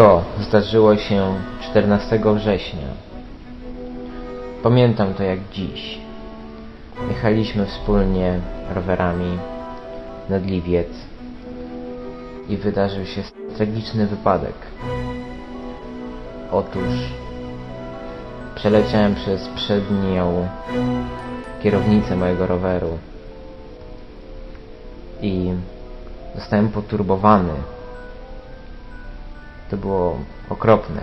To zdarzyło się 14 września. Pamiętam to jak dziś. Jechaliśmy wspólnie rowerami nad Liwiec i wydarzył się tragiczny wypadek. Otóż przeleciałem przez przednią kierownicę mojego roweru i zostałem poturbowany. To było okropne.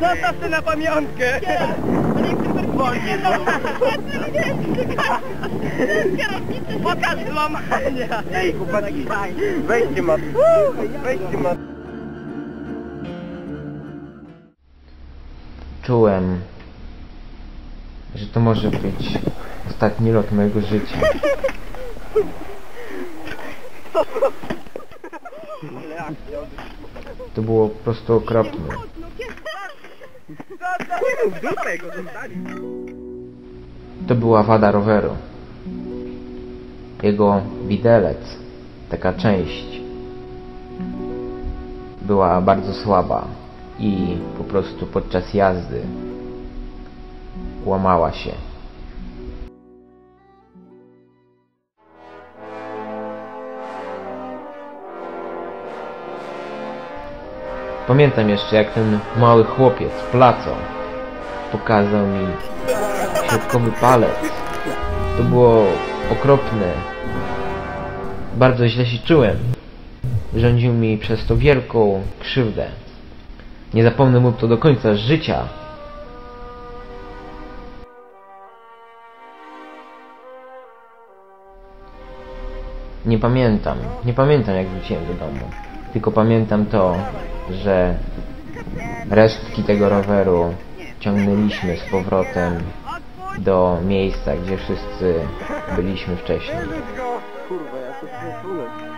Zostaw ty na pamiątkę! Wolnie, Pokaż złamania! Ej, chłopaki, weźcie mat. Weźcie mat. Czułem, że to może być ostatni lot mojego życia. To było po prostu okropne. To była wada roweru. Jego widelec, taka część, była bardzo słaba i po prostu podczas jazdy łamała się. Pamiętam jeszcze jak ten mały chłopiec, Placo, pokazał mi środkowy palec. To było okropne. Bardzo źle się czułem. Wyrządził mi przez to wielką krzywdę. Nie zapomnę mu to do końca życia. Nie pamiętam. Nie pamiętam jak wróciłem do domu. Tylko pamiętam to, że resztki tego roweru ciągnęliśmy z powrotem do miejsca, gdzie wszyscy byliśmy wcześniej. Kurwa, ja to przesunę.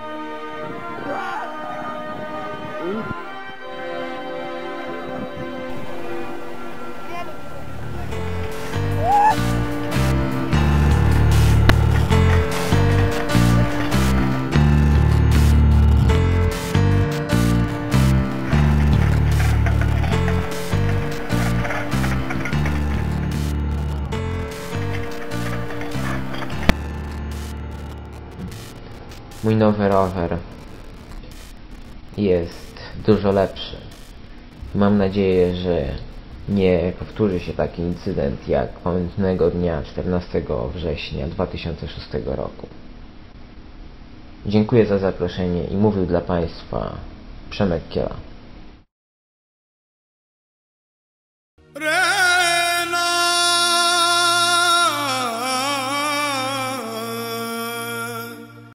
Mój nowy rower jest dużo lepszy. Mam nadzieję, że nie powtórzy się taki incydent jak pamiętnego dnia 14 września 2006 roku. Dziękuję za zaproszenie i mówił dla Państwa Przemek Kiela.